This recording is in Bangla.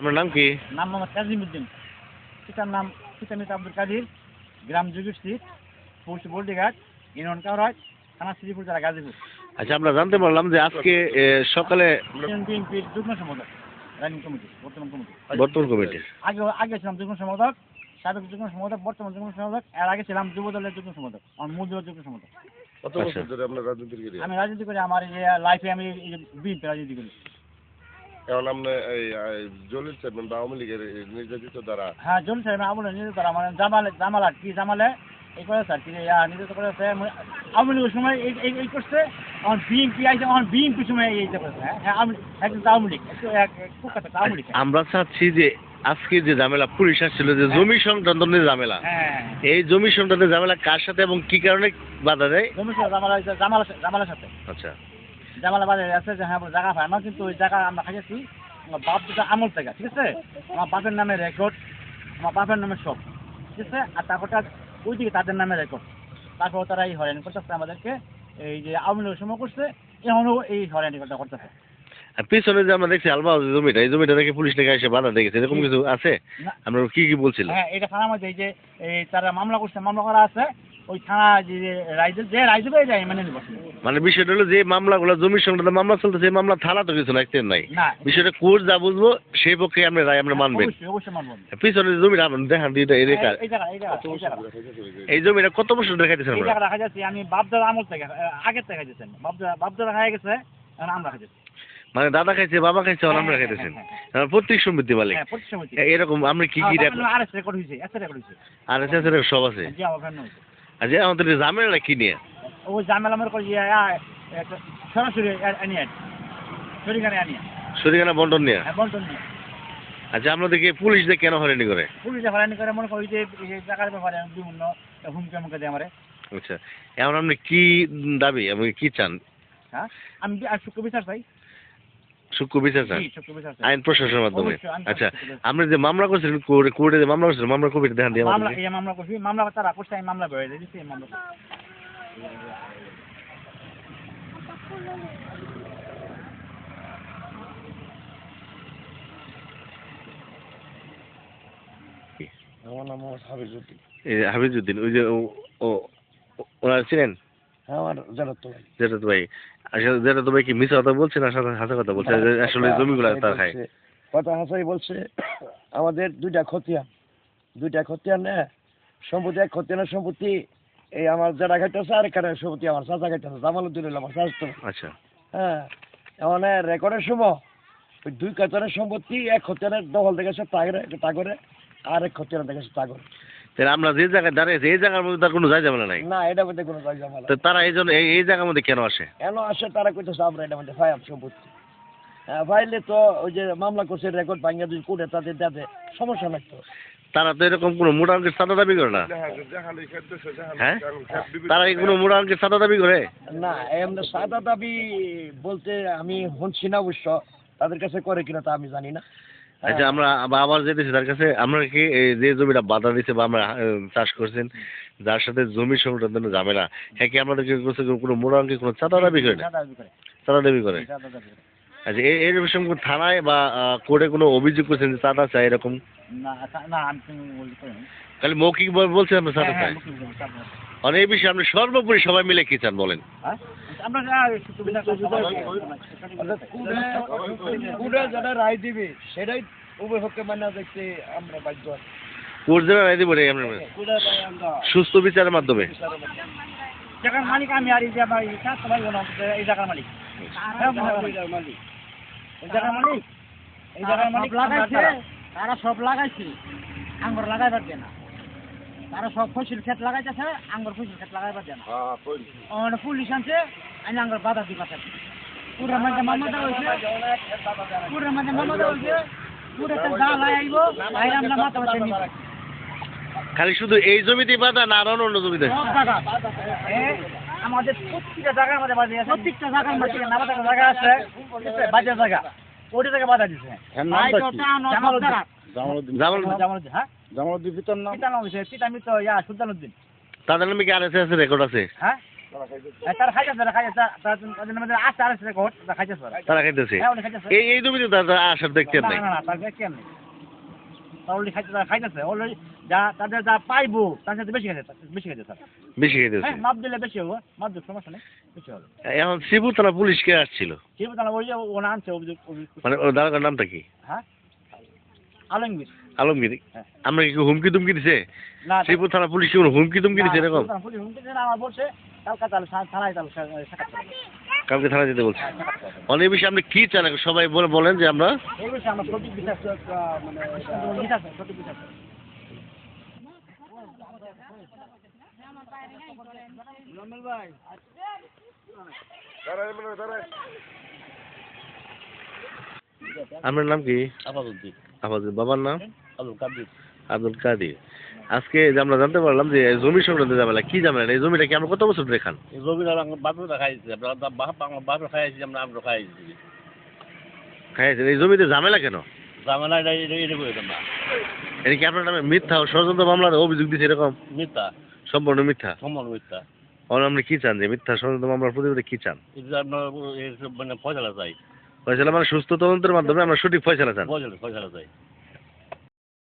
আপনার নাম কি? নাম মোহাম্মদ কাজিমুদ্দিন পিতার নাম পিতা মিতা আব্দুল কাদির গ্রাম street post Boldighat union Kauraj থানা শ্রীপুর জেলা গাজীপুর। আচ্ছা আমরা জানতে পারলাম যে আজকে এ, সকালে বিএনপির যুগ্ম সম্পাদক রানিং কমিটি বর্তমান কমিটি। বর্তমান কমিটির আগে আগে ছিলাম যুগ্ম সম্পাদক সাবেক যুগ্ম সম্পাদক বর্তমান যুগ্ম সম্পাদক এর আগে ছিলাম যুব দলের যুগ্ম সম্পাদক আমার মূল দলের যুগ্ম সম্পাদক। কত আচ্ছা। বছর ধরে আপনার রাজনীতির ক্যারিয়ার আমি রাজনীতি করি আমার এই লাইফে আমি এই বিএনপি রাজনীতি করি। আপনি এই জলিল বা আওয়ামী লীগের নির্যাতিত দ্বারা হ্যাঁ জল সাহেব আমলে নিজে তারা মানে জামালে জামালা কি জামালে? এই করে স্যার কি মানে আওয়ামী লীগের সময় এই এই করছে এখন বিএনপি এখন বিএনপি সময় এই হ্যাঁ? হ্যাঁ একজন আওয়ামী লীগ আওয়ামী লীগ। আমরা চাচ্ছি যে আজকে যে ঝামেলা পুলিশ আসছিল যে জমি সংক্রান্ত ঝামেলা। হ্যাঁ। এই জমি সংক্রান্ত ঝামেলা কার সাথে এবং কি কারণে বাধা দেয়? জমি সহ জামালা জামালা সাথে। আচ্ছা। জামালা বাজারে আছে যে হ্যাঁ জায়গা পায় না কিন্তু ওই জায়গা আমরা খাইছি আমার বাপ দুটা আমল থেকে ঠিক আছে? আমার বাপের নামে রেকর্ড আমার বাপের নামে সব ঠিক আছে? আর তারপরটা ওইদিকে তাদের নামে রেকর্ড তারপর তারা এই হয়রানি করতেছে আমাদেরকে এই যে আওয়ামী লীগের সময় করছে এখনও এই হয়রানি করতে করতেছে। আর পিছনে যে আমরা দেখছি আলবা জমিটা এই জমিটা নাকি পুলিশ নাকি এসে বাধা দেখেছে এরকম কিছু আছে? আমরা কি কি বলছিল হ্যাঁ এটা থানা মধ্যে এই যে এই তারা মামলা করছে মামলা করা আছে ওই থানা যে রাইজে যে রাইজে পেয়ে যায় মানে মানে বিষয়টা হলো যে মামলাগুলো জমির সংক্রান্ত মামলা চলতেছে এই মামলা থানা তো কিছু লাগতে নাই। বিষয়টা কোর্ট যা বুঝব সেই পক্ষে আমরা রায় আমরা মানবেন। পিছনে আমরা দেখান দিয়ে এই জমিটা কত বছর দেখাইতেছেন আমরা রাখা যাচ্ছে আমি বাপদার আমল থেকে আগের থেকে যাচ্ছেন বাপদার বাপদার রাখা গেছে আমরা রাখা যাচ্ছি মানে দাদা খাইছে বাবা খাইছে আর আমরা খাইতেছেন প্রত্যেক সম্পত্তি মালিক। হ্যাঁ প্রতি সময় এ- এরকম আমরা কি কি রেকর্ড আর এস রেকর্ড হয়েছে আর এসে এসে সব আছে? যে আমাদের এই ঝামেলা কি নিয়ে ও জামেলা আমার করে সরাসরি আনিয়া সরিকানে আনিয়া সরিগানা বন্টন নিয়ে হ্যাঁ বন্টন নিয়ে আচ্ছা আপনাদেরকে পুলিশ দিয়ে কেন হয়রানি করে? পুলিশে হয়রানি করে মনে করি যে জায়গার ব্যাপারে বিভিন্ন হুমকি মুমকে দেয় আমারে। আচ্ছা এখন আপনি কি দাবি আপনি কি চান? হ্যাঁ আমি শুক্র বিচার চাই। সূক্ষ্ম বিচার চান? জি শুক্র বিচার চাই। আইন প্রশাসনের মাধ্যমে। আচ্ছা আপনি যে মামলা করছিলেন কোর্টে কোর্টে যে মামলা করছিলেন মামলা কবিটা দেখান দিয়ে মামলা। এই মামলা করছি। মামলা তারা করছে আমি মামলা বেড়ে দিয়েছি এই মামলা আমার নাম হাবিজুদ্দিন ওই যে ও- ও ওনার ছিলেন হ্যাঁ জানার ভাই আসলে ভাই কি মিথ্যা কথা বলছে না হাসা কথা বলছে? আসলে জমিগুলো তার খায়। বলছে, কথা হাসাই বলছে আমাদের দুইটা খতিয়ান। দুইটা খতিয়ান সম্পত্তি এক খতিয়ানের সম্পত্তি এই আমার যারা খাইতেছে আর এখানে সম্পত্তি আমার চাচা খাইতেছে। জামালুদ্দিন আমার আচ্ছা। হ্যাঁ মানে রেকর্ডের সময় ওই দুই খতিয়ানের সম্পত্তি এক খতিয়ানের দখল দেখেছে তাগরে তাগরে আর এক খতিয়ানের দেখেছে তাগরে। তাহলে আমরা যে জায়গায় দাঁড়িয়েছি এই জায়গার মধ্যে তার কোনো যায় ঝামেলা নাই। না এটার মধ্যে কোনো ঝামেলা তো তারা এই জন্য এই এই জায়গার মধ্যে কেন আসে? কেন আসে তারা কইতেছে আমরা এটার মধ্যে সম্পত্তি। হ্যাঁ ফাইলে তো ওই যে মামলা করছে রেকর্ড ভাঙিয়ে কোর্টে তাদের সমস্যা নাই তো। তারা তো এরকম কোনো মোটা অঙ্কের চাঁদা দাবি করে না? হ্যাঁ? তারা কি কোনো মোটা অঙ্কের চাঁদা দাবি করে? না এমনি সাদা দাবি বলতে আমি শুনছি না অবশ্য তাদের কাছে করে কিনা তা আমি জানি না। আচ্ছা আমরা আবার- যেতেছি তার কাছে আমরা কি এই যে জমিটা বাধা দিচ্ছে বা আমরা চাষ করছেন যার সাথে জমি সংক্রান্ত ঝামেলা হ্যাঁ কি আপনাদের কোনো মোটা অঙ্কের কোনো চাঁদা দাবি করে না? চাঁদা দাবি করে। আচ্ছা এই এই বিষয়ে কোনো থানায় বা কোর্টে কোনো অভিযোগ করছেন যে চাঁদা চাই এরকম? না না আমি খালি মৌখিক বলছেন চাঁদা হ্যাঁ, চাই। হ্যাঁ, না। মানে এই বিষয়ে আপনি সর্বোপরি সবাই মিলে কি চান বলেন? হ্যাঁ? যারা রায় দিবে সেটাই মানে দেখতে আমরা বাধ্য কোর্ট যারা রায় দেবো সুস্থ বিচারের মাধ্যমে। জায়গার মালিক আমি আর এই যে আমার এই চার সবাই বলো, এই জায়গার মালিক। হ্যাঁ, মালিক এই জায়গার মালিক এই জায়গার মালিক লাগাইছে তারা। সব লাগাইছে আঙ্গুর লাগাইবার দেয় না। তারা সব ফসল ক্ষেত লাগাইতেছে আঙ্গুর ফসল ক্ষেত লাগাইবার দেয় না। হ্যাঁ পুলিশ আনছে আমি আঙ্গুর বাধা দিবা থাকে পুরের মধ্যে মামলা হয়েছে পুরের মধ্যে মামলা হয়েছে পুরে তো দা লাই আইব বাইরে আমরা মাথা মাথা নিব। খালি শুধু এই জমিতেই বাধা না আরও অন্য জমিতে? আমাদের প্রত্যেকটা জায়গার মধ্যে বাজে আছে। প্রত্যেকটা জায়গার মধ্যে নানা জায়গা জায়গা আছে। বাজার জায়গা। ওইটা জায়গা বাধা দিছে জামালউদ্দিন। জামালউদ্দিন। জামাল জামালউদ্দিন। হ্যাঁ? জামালউদ্দিন পিতার নাম? পিতা নাম হচ্ছে পিতা মিত্র ইয়া সুলতানুদ্দিন তাদের নামে কি আর এস রেকর্ড আছে? হ্যাঁ? হ্যাঁ, তারা খাইতেছে রেকর্ড তারা তারা। তারা খাইতেছে? হ্যাঁ খাইতেছে। এই এই জমিতে তারা আসার দেখতেন না নাই? না না তার কেন নেই। তারা অলরেডি খাইতেছে। অলরেডি যা তাদের যা পাইবো তার সাথে বেশি খাইতে বেশি খাইতে তারা বেশি খাইতেছে হ্যাঁ মাপ দিলে বেশি হবে মাপ দিলে সমস্যা নেই বেশি হবে। এখন শিবু তারা পুলিশকে আসছিল? কি তারা ওই যে ওনা আনছে অভিযোগ মানে ওর দাদার নামটা কি? হ্যাঁ? আলমগীর। আলমগীর? হ্যাঁ। আমরা কি হুমকি তুমকি দিছে? না শিবপুর থানা পুলিশ কি কোনো হুমকি তুমকি দিছে এরকম? হুমকি দিছে আমার বলছে কালকা থানা যেতে বলছে। হ্যাঁ, সাক্ষাৎ করবে। অনেক বিষয়ে আপনি কি চান? সবাই বলে বলেন যে আমরা এই বিষয়ে আমরা সঠিক বিচার মানে সঠিক বিচার আপনার নাম কি? আপাতত আপনাদের বাবার নাম? আব্দুল কাদির। আব্দুল কাদির। আজকে যে আমরা জানতে পারলাম যে জমি সংক্রান্ত ঝামেলা কি ঝামেলা? এই জমিটা কি আমরা কত বছর ধরে খান? এই জমিটা আমার বাপরা খাইছে আমরা বাপ আমার বাপরা খাইছি আমরা আমরা খাইছি। খাইছেন? এই জমিতে ঝামেলা কেন? জামালা এটা এটা এটা না। এটা কি আপনার নামে মিথ্যা? ও ষড়যন্ত্র মামলা অভিযোগ দিচ্ছে এরকম? মিথ্যা। সম্পূর্ণ মিথ্যা? সম্পূর্ণ মিথ্যা। এখন আপনি কি চান যে মিথ্যা ষড়যন্ত্র মামলার প্রতিবাদে কি চান? এটা আপনার মানে ফয়সালা চাই। ফয়সালা মানে সুস্থ তদন্তের মাধ্যমে আমরা সঠিক ফয়সালা চান ফয়সালা ফয়সালা চাই।